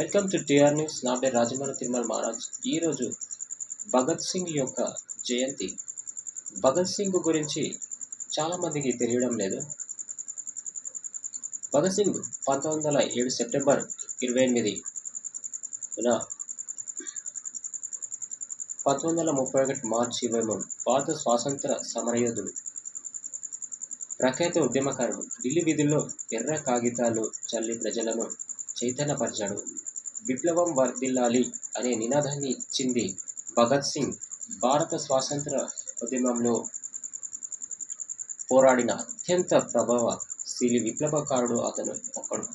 Welcome to TR news. నా పేరు రాజమౌళి తిరుమల మహారాజ్. ఈరోజు భగత్ సింగ్ యొక్క జయంతి. భగత్ సింగ్ గురించి చాలామందికి తెలియడం లేదు. భగత్ సింగ్ పంతొమ్మిది వందల ఏడు సెప్టెంబర్ ఇరవై ఎనిమిది పంతొమ్మిది వందల ముప్పై ఒకటి మార్చి ఇరవై మూడు భారత స్వాతంత్ర సమరయోధుడు ప్రఖ్యాత ఉద్యమకారుడు ఢిల్లీ వీధుల్లో ఎర్ర కాగితాలు చల్లి ప్రజలను చైతన్యపరిచాడు. విప్లవం వర్ధిల్లాలి అనే నినాదాన్ని ఇచ్చింది భగత్ సింగ్. భారత స్వాతంత్ర ఉద్యమంలో పోరాడిన అత్యంత ప్రభావశీలి విప్లవకారుడు అతను ఒకడు.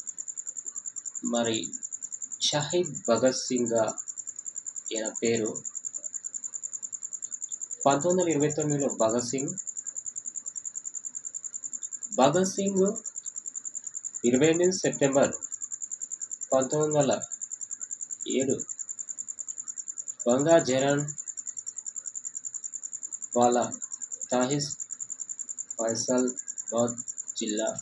మరి షహీద్ భగత్ సింగ్గా ఈయన పేరు? పంతొమ్మిది వందల ఇరవై తొమ్మిదిలో భగత్ సింగ్. భగత్ సింగ్ ఇరవై ఎనిమిది సెప్టెంబర్ పంతొమ్మిది వందల ఏడు. బంగా జరాన్ వాళ్ళ తాహిస్ ఫైసల్బాద్ జిల్లా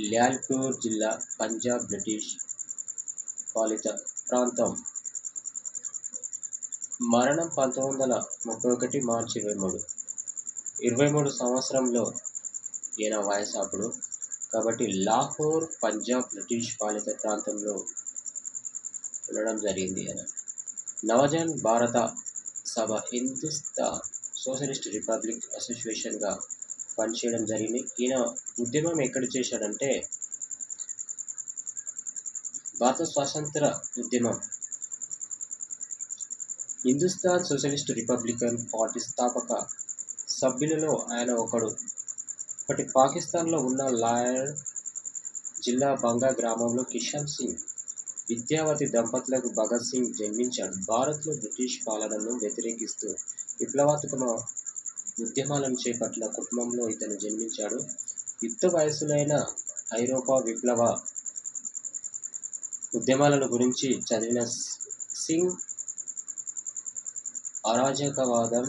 ల్యాల్పూర్ జిల్లా పంజాబ్ బ్రిటిష్ పాలిత ప్రాంతం. మరణం పంతొమ్మిది వందల ముప్పై ఒకటి మార్చి ఇరవై మూడు. ఇరవై మూడు సంవత్సరంలో ఈయన వయసు అప్పుడు. కాబట్టి లాహోర్ పంజాబ్ బ్రిటిష్ పాలిత ప్రాంతంలో ఉండడం జరిగింది అని. నవజన్ భారత సభ హిందుస్థాన్ సోషలిస్ట్ రిపబ్లిక్ అసోసియేషన్గా పనిచేయడం జరిగింది. ఈయన ఉద్యమం ఎక్కడ చేశాడంటే భారత స్వాతంత్ర ఉద్యమం హిందుస్థాన్ సోషలిస్ట్ రిపబ్లికన్ పార్టీ స్థాపక సభ్యులలో ఆయన ఒకడు. ఒకటి పాకిస్తాన్లో ఉన్న లాయర్ జిల్లా బంగా గ్రామంలో కిషన్ సింగ్ విద్యావతి దంపతులకు భగత్ సింగ్ జన్మించాడు భారత్లో బ్రిటిష్ పాలనను వ్యతిరేకిస్తూ విప్లవాత్మక ఉద్యమాలను చేపట్టిన కుటుంబంలో ఇతను జన్మించాడు. యుక్త వయసులైన ఐరోపా విప్లవ ఉద్యమాలను గురించి చదివిన సింగ్ అరాజకవాదం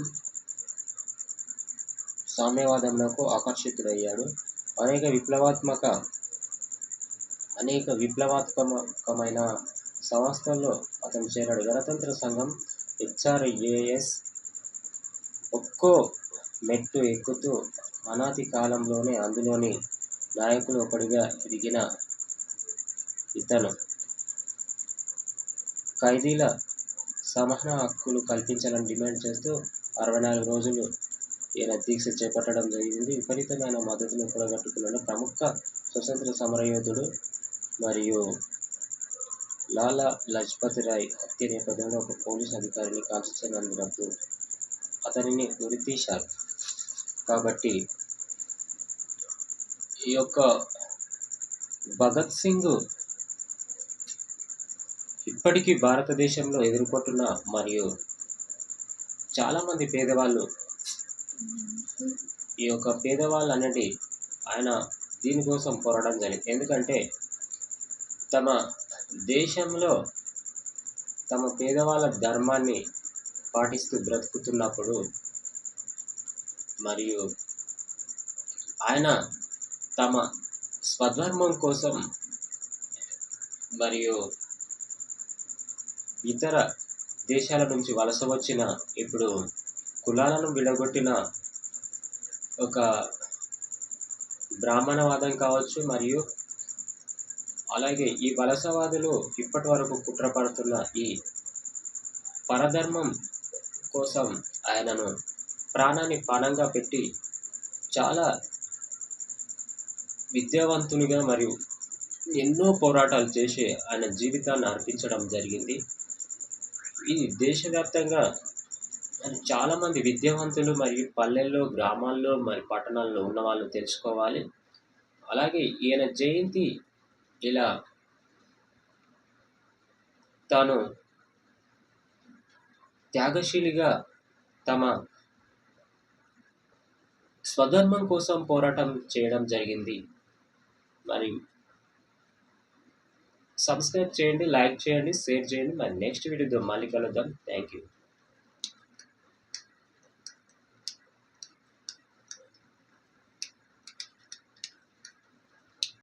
సామ్యవాదంలకు ఆకర్షితుడయ్యాడు. అనేక విప్లవాత్మక అనేక విప్లవాత్మకమైన సంస్థల్లో అతను చేరాడు. గణతంత్ర సంఘం హెచ్ఆర్ఏఎస్ ఒక్కో మెట్టు ఎక్కుతూ అనాది కాలంలోనే అందులోని నాయకులు ఒకడిగా ఎదిగిన ఇతను. ఖైదీల సమాన హక్కులు కల్పించాలని డిమాండ్ చేస్తూ అరవై నాలుగు రోజులు ఈయన దీక్ష చేపట్టడం జరిగింది. విపరీతమైన మద్దతును కూడగట్టుకున్నాడు ప్రముఖ స్వతంత్ర సమరయోధుడు మరియు లాలా లజపతి రాయ్ హత్య నేపథ్యంలో ఒక పోలీస్ అధికారిని కాల్చినందుకు అతనిని ఉరితీశారు కాబట్టి ఈ యొక్క భగత్ సింగ్ ఇప్పటికీ భారతదేశంలో ఎదుర్కొంటున్న మరియు చాలామంది పేదవాళ్ళు ఈ యొక్క పేదవాళ్ళు అనేది ఆయన దీనికోసం పోరాడడం జరిగింది. ఎందుకంటే తమ దేశంలో తమ పేదవాళ్ళ ధర్మాన్ని పాటిస్తూ బ్రతుకుతున్నప్పుడు మరియు ఆయన తమ స్వధర్మం కోసం మరియు ఇతర దేశాల నుంచి వలస వచ్చిన ఇప్పుడు కులాలను విడగొట్టిన ఒక బ్రాహ్మణవాదం కావచ్చు మరియు అలాగే ఈ వలసవాదులు ఇప్పటి వరకు కుట్రపడుతున్న ఈ పరధర్మం కోసం ఆయనను ప్రాణాన్ని పణంగా పెట్టి చాలా విద్యావంతునిగా మరియు ఎన్నో పోరాటాలు చేసి ఆయన జీవితాన్ని అర్పించడం జరిగింది. ఈ దేశవ్యాప్తంగా చాలామంది విద్యావంతులు మరియు పల్లెల్లో గ్రామాల్లో మరి పట్టణాల్లో ఉన్న వాళ్ళు తెలుసుకోవాలి. అలాగే ఈయన జయంతి ఇలా తాను త్యాగశీలిగా తమ స్వధర్మం కోసం పోరాటం చేయడం జరిగింది. మరి సబ్స్క్రైబ్ చేయండి లైక్ చేయండి షేర్ చేయండి. మరి నెక్స్ట్ వీడియోతో మళ్ళీ కలుద్దాం. Thank you